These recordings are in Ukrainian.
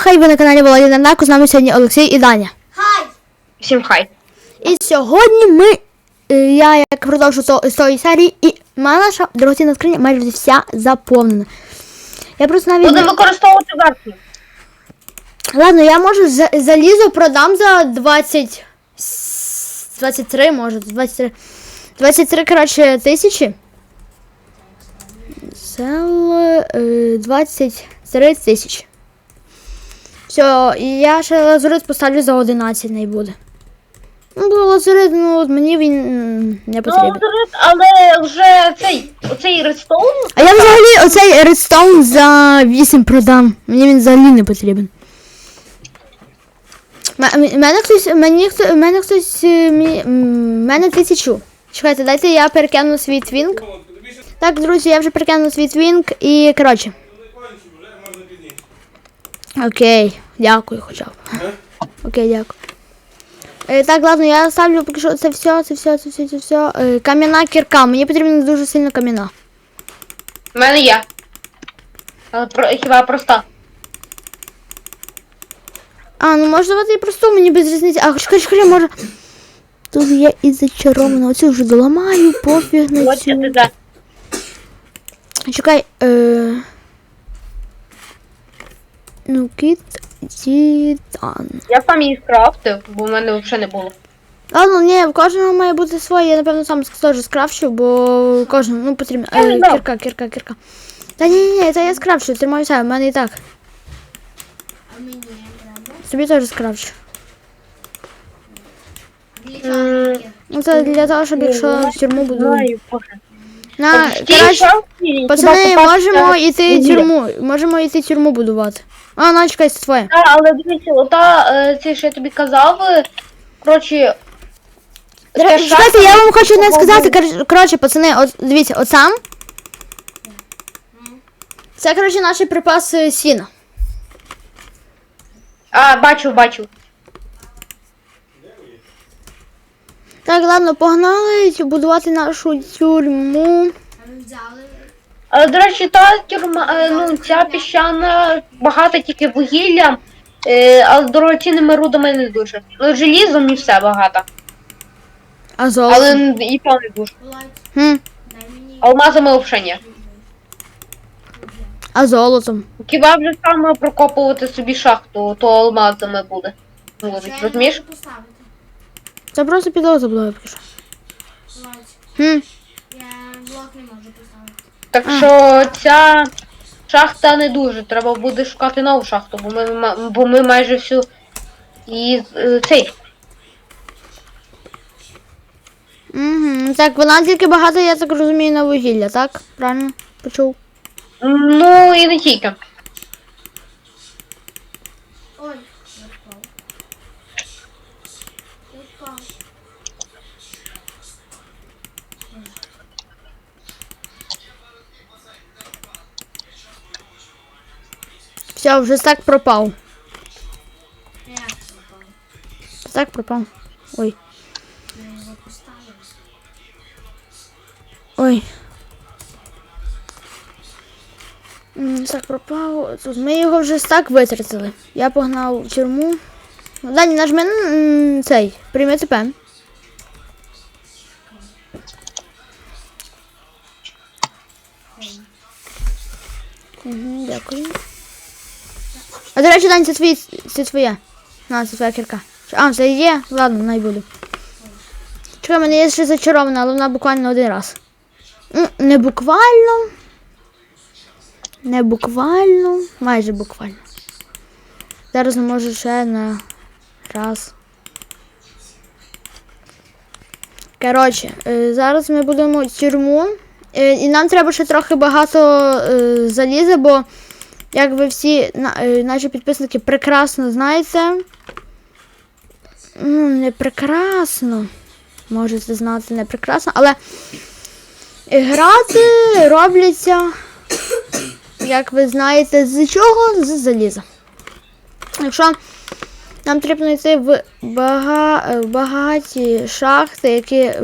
хай ви на каналі Володя Нанаку, з нами сьогодні Олексій і Даня. Хай! Всім хай. І сьогодні ми, е, я як продовжу то, з тої серії, і моя наша дорогоцінна скриня майже вся заповнена. Я просто навіть... Будемо використовувати верхню. Ладно, я можу за- залізо продам за 20... с- 23, може, 23. 23, коротше, тисячі. Сел... е, 23 тисячі. Все, і я ще лазурит поставлю за 11 не буде. Ну, бо лазурит, ну, от мені він не Ну, потрібен. дорогой, але вже цей, оцей редстоун, А я взагалі оцей редстоун за 8 продам. Мені він взагалі не потрібен. Мене хтось, мені хто, мене хтось, е, мені, мене тисячу. Чекайте, дайте я перекину свій твінк. Так, друзі, я вже перекину свій твінк і коротше. Окей, дякую хоча б. Окей, дякую. Е, так, ладно, я ставлю поки що це все, це все, це все, це все. Е, кам'яна кірка. Мені потрібна дуже сильно кам'яна. в мене є. Але про, хіба проста. А, ну може давати і просту, мені без різниці. А чекай, чекай, може. Тут є і зачарована. Оцю вже доламаю, пофіг на Ось цю. ти де. Чекай, е... Ну, кіт, тітан. Я сам її скрафтив, бо в мене взагалі не було. Ладно, ні, в кожного має бути своє. Я, напевно, сам теж скрафчу, бо кожному, ну, потрібно. Я не Е, кірка, кірка, кірка. Та ні, ні, ні, це я скрафчу, тримаюся, в мене і так. А мені треба. Собі теж скрафчу. Для чого? Ну, це для того, щоб якщо в тюрму буду. На, коротше, Пацани, можемо йти тюрму. Можемо йти тюрму будувати. А, на, чекай, це твоє. Та, але дивіться, ота, е, це, що я тобі казав, е, коротше, Чекайте, я вам хочу не сказати. кор- Коротше, пацани, от дивіться, от сам. Це, коротше, наші припаси сіна. А, бачу, бачу. Так, ладно, погнали будувати нашу тюрму. А ми взяли. До речі, та тюрма, е, ну, ця піщана багата тільки вугіллям, е, але дорогоцінними рудами не дуже. Ну, желізом і все багато. А золото. Але і то не дуже. Хм. Алмазами взагалі ні. а золотом. Хіба вже саме прокопувати собі шахту, то алмазами буде. Не розумієш? Це просто підлога заблоки поки Хм. я блок не можу поставити. Так що ця шахта не дуже. Треба буде шукати нову шахту, бо ми, ма- бо ми майже всю і е, цей. Угу. Так, вона тільки багато, я так розумію, на вугілля, так? Правильно? Почув. Ну і не тільки. Ой, я впав. Я впав. Все, вже стак пропав. Це пропав. Ой. Ой. М, Стак пропав. Тут ми його вже стак витратили. Я погнав в тюрму. Ну, Дані, нажми м, цей. Прийми ТП. Угу, дякую. А до речі, Дань, це твій, це твоє. На, це твоя кірка. А, це є? Ладно, най буду. Чекай, мене є ще зачарована, але вона буквально один раз. Не буквально. Не буквально. Майже буквально. Зараз не можу ще на раз. Коротше, е, зараз ми будемо тюрму. Е, І нам треба ще трохи багато е, заліза, бо, як ви всі е, наші підписники прекрасно знаєте. Ну, не прекрасно. Можете знати не прекрасно, але грати робляться, як ви знаєте, з чого? З заліза. Якщо нам потрібно йти в бага... багаті шахти, які е,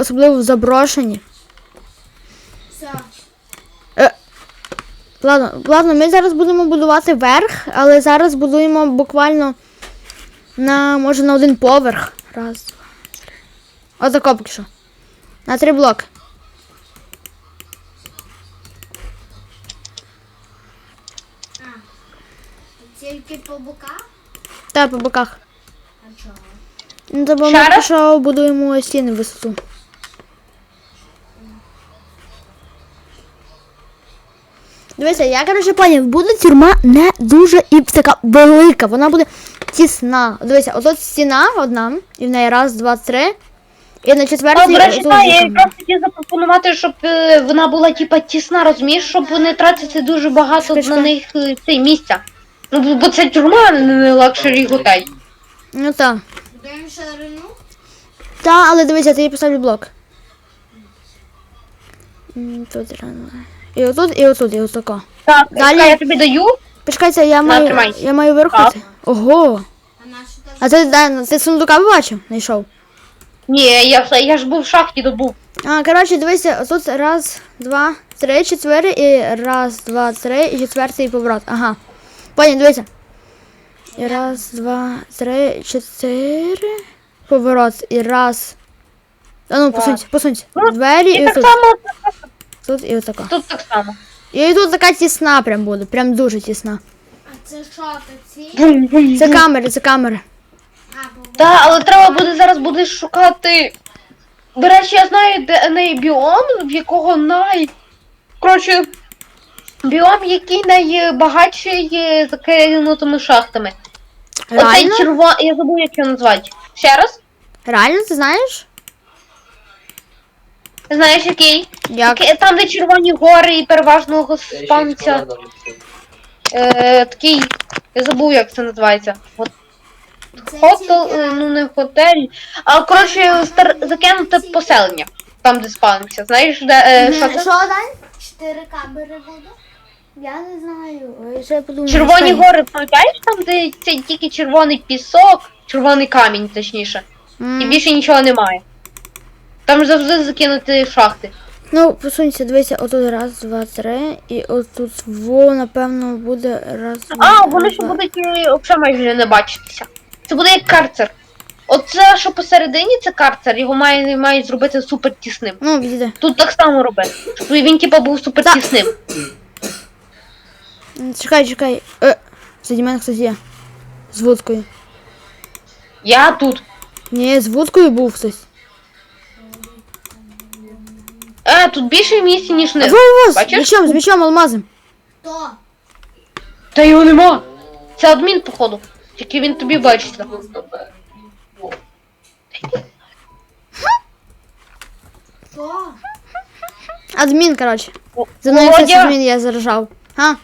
особливо заброшені. Ладно, ладно, ми зараз будемо будувати верх, але зараз будуємо буквально на, може, на один поверх. Раз, два, три. Отако поки що. На три блоки. Тільки по боках? Та по боках. А чого? Ну, то ми будуємо стіни висоту. Дивися, я коротше поняв, буде тюрма не дуже і така велика. Вона буде тісна. Дивися, отут стіна одна, і в неї раз, два, три. І на А, четвертій. до речі, так, я якраз хотів запропонувати, щоб е, вона була типа тісна, розумієш, щоб не тратити дуже багато Чекай, на них е, цей місця. Ну, бо- бо це тюрма, а не лакшері готель. Ну так. Будемо ширину? Та, але дивися, я тобі поставлю блок. М, Тут рано. І отут, і отут, і отако. Так, Далі. я тобі даю. Почекайте, я маю, тримай. я маю вирухати. Ого. А? Ти, да, ти сундука бачив? Знайшов. Ні, я, все- я ж був в шахті добув. А, коротше, дивися, тут раз, два, три, чотири, і раз, два, три, і четвертий поворот. Ага. Понял, дивися. І раз, два, три, чотири. Поворот. І раз. А ну, посунься, посунься. Ну, Двері І і так тут. само Тут і отако. тут так само. І тут така тісна прям буде, прям дуже тісна. А це що, то ці? Це камери, це камери. А. Так, але треба буде зараз будеш шукати. До речі, я знаю, де не біом, в якого най. Коротше, біом, який найбагатший закинутими шахтами. Оцей Реально? червоний, я забув, як його назвати. Ще раз? Реально, ти знаєш? Знаєш який? Як? Який- Там, де червоні гори і переважного спамця. Е, такий. Я забув, як це називається. От Хотел, е, ну не готель. А коротше, стар... закинуте поселення. Там, де спамця. Знаєш, де е, що це? Що, Дань? Чотири камери буде? Я не знаю. Ой, Ще я подумаю. Червоні чекай. гори, пам'ятаєш, там, де це тільки червоний пісок, червоний камінь, точніше. М. І більше нічого немає. Там завжди закинути шахти. Ну, посунься, дивися, отут раз, два, три, і отут во, напевно, буде раз. А, два, вони ще два. будуть е, взагалі майже не бачитися. Це буде як карцер. Оце, що посередині, це карцер, його має, мають зробити супер тісним. Ну, відійди. Тут так само роби. Щоб він типа був супер тісним. М, Чекай, чекай. Е, заді мене, кстати, є. З вудкою. Я тут. Ні, з вудкою був хтось. Е, тут більше місця, ніж не. во, во, з Бачиш? мечом, з мечом, алмазом. То. Та його нема. Це адмін, походу. Тільки він тобі бачиться. То. Адмін, коротше. За мною Володя! хтось адмін, я заражав. А,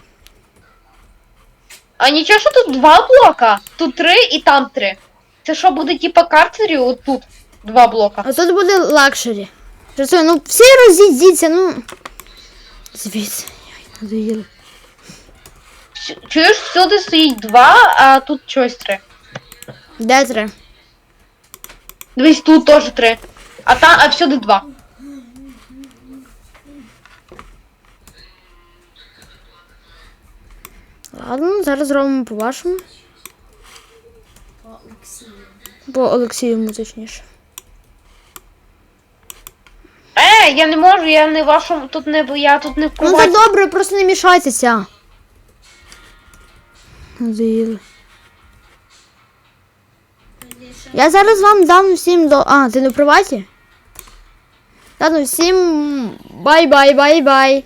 А нічого, що тут два блока? Тут три і там три. Це що буде типа карцері? От тут два блока. а тут буде лакшері. Працює, ну всі розійдіться, ну. Звідси. Ой, надоїло. Ч- Чуєш, всюди стоїть два, а тут чогось три. Де три? Дивись, тут теж три. А там, а всюди два. Ладно, зараз зробимо по-вашому. По Олексію. По Олексієму, точніше. Я не можу, я не вашому, тут не, я тут не Ну це добре, просто не мішайтеся. Заїли. Я зараз вам дам всім до. А, ти не в приваті? Ладно, всім бай-бай-бай-бай.